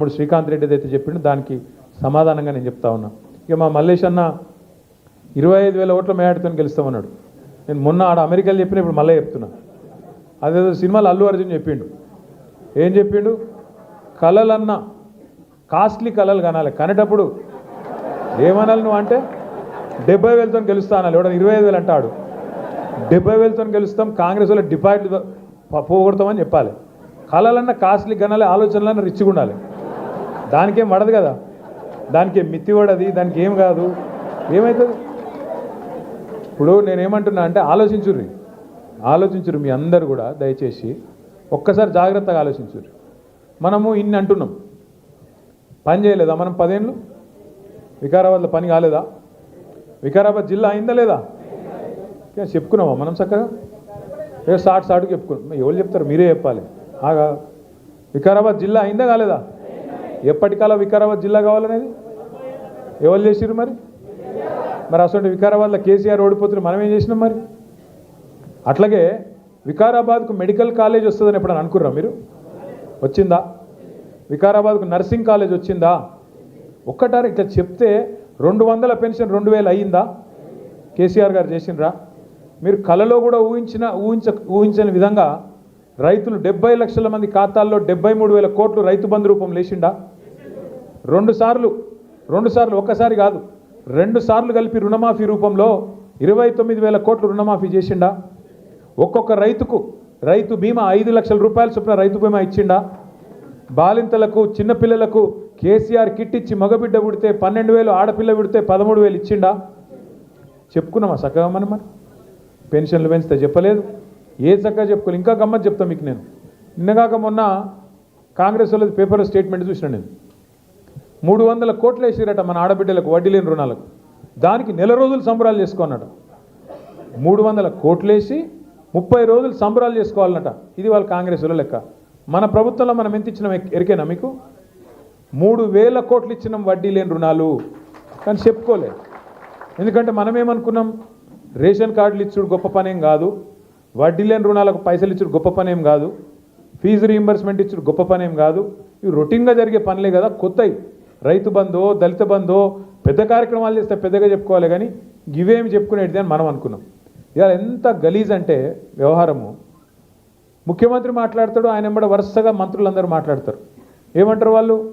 ఇప్పుడు శ్రీకాంత్ రెడ్డి అయితే చెప్పిండు దానికి సమాధానంగా నేను చెప్తా ఉన్నా. ఇక మా మల్లేష్ అన్న ఇరవై ఐదు వేల ఓట్ల మేడాడుతో గెలుస్తామన్నాడు. నేను మొన్న ఆడ అమెరికాలో చెప్పిన ఇప్పుడు మళ్ళీ చెప్తున్నా. అదేదో సినిమాలో అల్లు అర్జున్ చెప్పిండు. ఏం చెప్పిండు? కళలన్నా కాస్ట్లీ కళలు కనాలి. కనేటప్పుడు ఏమనాలి నువ్వు అంటే డెబ్బై వేలతో గెలుస్తా అనాలి. ఎవడన్నా ఇరవై ఐదు వేలు అంటాడు. డెబ్బై వేలతో గెలుస్తాం కాంగ్రెస్ వాళ్ళు డిపాజిట్ పోగొడతామని చెప్పాలి. కళలన్నా కాస్ట్లీ కనాలి ఆలోచనలన్నా రిచ్గా ఉండాలి. దానికేం పడదు కదా. దానికి మిత్తి పడది దానికి ఏం కాదు. ఏమవుతుంది ఇప్పుడు నేనేమంటున్నా అంటే ఆలోచించుర్రి. ఆలోచించురు మీ అందరు కూడా దయచేసి ఒక్కసారి జాగ్రత్తగా ఆలోచించుర్రి. మనము ఇన్ని అంటున్నాం. పని చేయలేదా మనం పదేళ్ళు వికారాబాద్లో పని కాలేదా? వికారాబాద్ జిల్లా అయిందా లేదా? చెప్పుకున్నామా మనం చక్కగా? ఏ సాటు సాటుకు చెప్పుకున్నాం. ఎవరు చెప్తారు? మీరే చెప్పాలి. ఆగా. వికారాబాద్ జిల్లా అయిందా కాలేదా? ఎప్పటికాలా వికారాబాద్ జిల్లా కావాలనేది? ఎవరు చేసిర్రు మరి? మరి అసలు వికారాబాద్లో కేసీఆర్ ఓడిపోతున్నారు మనం ఏం చేసినాం మరి? అట్లాగే వికారాబాద్కు మెడికల్ కాలేజ్ వస్తుందని ఎప్పుడైనా అనుకుర్రా మీరు? వచ్చిందా? వికారాబాద్కు నర్సింగ్ కాలేజ్ వచ్చిందా? ఒక్కటారు ఇట్లా చెప్తే రెండు వందల పెన్షన్ రెండు వేలు అయ్యిందా? కేసీఆర్ గారు చేసినరా మీరు కలలో కూడా ఊహించిన ఊహించ ఊహించని విధంగా రైతులు డెబ్బై లక్షల మంది ఖాతాల్లో డెబ్బై మూడు వేల కోట్లు రైతు బంధు రూపం లేచిండా రెండు సార్లు రెండు సార్లు ఒక్కసారి కాదు రెండు సార్లు కలిపి రుణమాఫీ రూపంలో ఇరవై తొమ్మిది వేల కోట్లు రుణమాఫీ చేసిండా? ఒక్కొక్క రైతుకు రైతు బీమా ఐదు లక్షల రూపాయల చొప్పున రైతు బీమా ఇచ్చిండా? బాలింతలకు చిన్నపిల్లలకు కేసీఆర్ కిట్ ఇచ్చి మగబిడ్డ పుడితే పన్నెండు వేలు ఆడపిల్ల పుడితే పదమూడు వేలు ఇచ్చిండా? చెప్పుకున్నామా చక్కగా మనం మరి? పెన్షన్లు పెంచితే చెప్పలేదు. ఏ చక్కగా చెప్పుకోలేదు ఇంకా గమ్మత్ చెప్తాను మీకు నేను. నిన్నగాక మొన్న కాంగ్రెస్ వాళ్ళది పేపర్లో స్టేట్మెంట్ చూసిన నేను. మూడు వందల కోట్లు వేసిరట మన ఆడబిడ్డలకు వడ్డీ లేని రుణాలకు. దానికి నెల రోజులు సంబరాలు చేసుకున్నాడు మూడు వందల కోట్లేసి ముప్పై రోజులు సంబరాలు చేసుకోవాలన్నట. ఇది వాళ్ళ కాంగ్రెస్లో లెక్క. మన ప్రభుత్వంలో మనం ఎంత ఇచ్చినాం ఎరికేనా మీకు? మూడు వేల కోట్లు ఇచ్చినాం వడ్డీ లేని రుణాలు. కానీ చెప్పుకోలే. ఎందుకంటే మనమేమనుకున్నాం? రేషన్ కార్డులు ఇచ్చుడు గొప్ప పనేం కాదు. వడ్డీ లేని రుణాలకు పైసలు ఇచ్చుడు గొప్ప పనేం కాదు. ఫీజు రీయింబర్స్మెంట్ ఇచ్చుడు గొప్ప పనేం కాదు. ఇవి రొటీన్గా జరిగే పనులే కదా కొత్తవి రైతు బంధో దళిత బంధో పెద్ద కార్యక్రమాలు చేస్తే పెద్దగా చెప్పుకోవాలి కానీ ఇవేమి చెప్పుకునేటిది అని మనం అనుకున్నాం. ఇవాళ ఎంత గలీజ్ అంటే వ్యవహారము. ముఖ్యమంత్రి మాట్లాడతాడు ఆయన వెంబడ వరుసగా మంత్రులందరూ మాట్లాడతారు. ఏమంటారు వాళ్ళు?